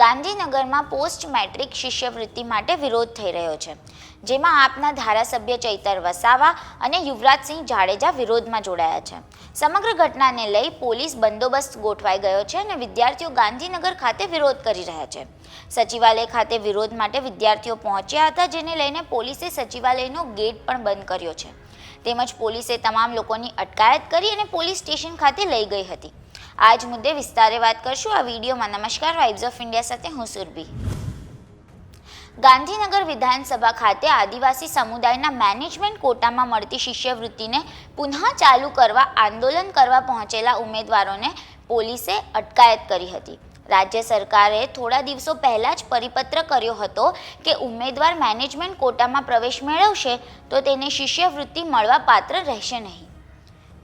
ગાંધીનગરમાં post metric શિષ્યવૃત્તિ માટે વિરોધ થઈ રહ્યો છે. જેમાં આપના ધારાસભ્ય ચૈતર વસાવા અને યુવરાજસિંહ જાડેજા વિરોધમાં જોડાયા છે. સમગ્ર ઘટનાને લઈ પોલીસ બંદોબસ્ત ગોઠવાઈ ગયો છે અને વિદ્યાર્થીઓ ગાંધીનગર ખાતે વિરોધ કરી રહ્યા છે. સચિવાલય ખાતે વિરોધ માટે વિદ્યાર્થીઓ પહોંચ્યા હતા, જેને લઈને પોલીસે સચિવાલયનો ગેટ પણ બંધ કર્યો છે. તેમજ પોલીસે તમામ લોકોની અટકાયત કરી અને પોલીસ સ્ટેશન ખાતે લઈ ગઈ હતી. આ જ મુદ્દે વિસ્તારે વાત કરશું. આ વિડીયોમાં નમસ્કાર. વાઇબ્સ ઓફ ઇન્ડિયા સાથે હું સુરભી. ગાંધીનગર વિધાનસભા ખાતે આદિવાસી સમુદાયના મેનેજમેન્ટ કોટામાં મળતી શિષ્યવૃત્તિને પુનઃ ચાલુ કરવા, આંદોલન કરવા પહોંચેલા ઉમેદવારોને પોલીસે અટકાયત કરી હતી. રાજ્ય સરકારે થોડા દિવસો પહેલાં જ પરિપત્ર કર્યો હતો કે ઉમેદવાર મેનેજમેન્ટ કોટામાં પ્રવેશ મેળવશે, તો તેને શિષ્યવૃત્તિ મળવા પાત્ર રહેશે નહીં.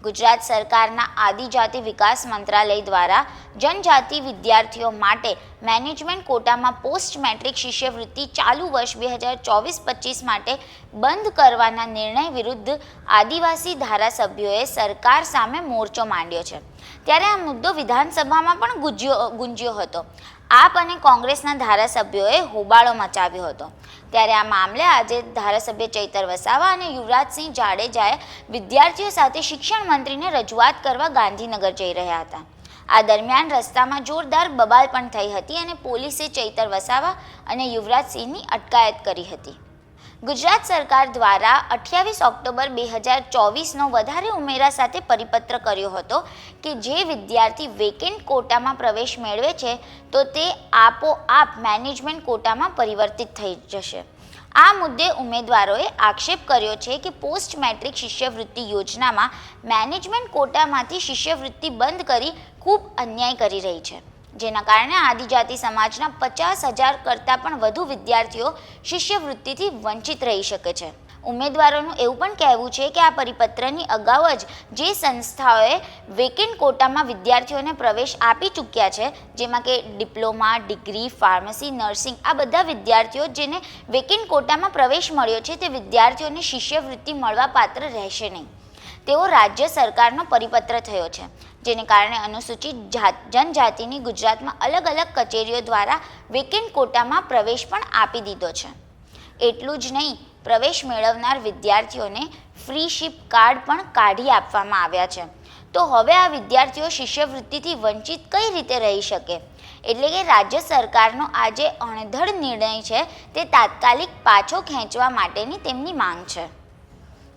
ગુજરાત સરકારના આદિજાતિ વિકાસ મંત્રાલય દ્વારા જનજાતિ વિદ્યાર્થીઓ માટે મેનેજમેન્ટ કોટામાં પોસ્ટ મેટ્રિક શિષ્યવૃત્તિ ચાલુ વર્ષ બે હજાર ચોવીસ પચીસ માટે બંધ કરવાના નિર્ણય વિરુદ્ધ આદિવાસી ધારાસભ્યોએ સરકાર સામે મોરચો માંડ્યો છે. ત્યારે આ મુદ્દો વિધાનસભામાં પણ ગુજ્યો, ગુંજ્યો હતો. આપ અને કોંગ્રેસના ધારાસભ્યોએ હોબાળો મચાવ્યો હતો. ત્યારે આ મામલે આજે ધારાસભ્ય ચૈતર વસાવા અને યુવરાજસિંહ જાડેજાએ વિદ્યાર્થીઓ સાથે શિક્ષણ મંત્રીને રજૂઆત કરવા ગાંધીનગર જઈ રહ્યા હતા. આ દરમિયાન રસ્તામાં જોરદાર બબાલ પણ થઈ હતી અને પોલીસે ચૈતર વસાવા અને યુવરાજસિંહની અટકાયત કરી હતી. ગુજરાત સરકાર દ્વારા અઠ્યાવીસ ઓક્ટોબર બે હજાર ચોવીસનો વધારે ઉમેરા સાથે પરિપત્ર કર્યો હતો કે જે વિદ્યાર્થી વેકેન્ટ કોટામાં પ્રવેશ મેળવે છે, તો તે આપોઆપ મેનેજમેન્ટ કોટામાં પરિવર્તિત થઈ જશે. આ મુદ્દે ઉમેદવારોએ આક્ષેપ કર્યો છે કે પોસ્ટ મેટ્રિક શિષ્યવૃત્તિ યોજનામાં મેનેજમેન્ટ કોટામાંથી શિષ્યવૃત્તિ બંધ કરી ખૂબ અન્યાય કરી રહી છે. જેના કારણે આદિજાતિ સમાજના પચાસ હજાર કરતાં પણ વધુ વિદ્યાર્થીઓ શિષ્યવૃત્તિથી વંચિત રહી શકે છે. ઉમેદવારોનું એવું પણ કહેવું છે કે આ પરિપત્રની અગાઉ જ જે સંસ્થાઓએ વેકેન્ટ કોટામાં વિદ્યાર્થીઓને પ્રવેશ આપી ચૂક્યા છે, જેમાં કે ડિપ્લોમા, ડિગ્રી, ફાર્મસી, નર્સિંગ, આ બધા વિદ્યાર્થીઓ જેને વેકેન્ટ કોટામાં પ્રવેશ મળ્યો છે તે વિદ્યાર્થીઓને શિષ્યવૃત્તિ મળવા પાત્ર રહેશે નહીં. તેવો રાજ્ય સરકારનો પરિપત્ર થયો છે. જેને કારણે અનુસૂચિત જાત, જનજાતિની ગુજરાતમાં અલગ અલગ કચેરીઓ દ્વારા વેકેન્ટ કોટામાં પ્રવેશ પણ આપી દીધો છે. એટલું જ નહીં, પ્રવેશ મેળવનાર વિદ્યાર્થીઓને ફ્રી શિપ કાર્ડ પણ કાઢી આપવામાં આવ્યા છે. તો હવે આ વિદ્યાર્થીઓ શિષ્યવૃત્તિથી વંચિત કઈ રીતે રહી શકે? એટલે કે રાજ્ય સરકારનો આ જે અણધડ નિર્ણય છે, તે તાત્કાલિક પાછો ખેંચવા માટેની તેમની માંગ છે.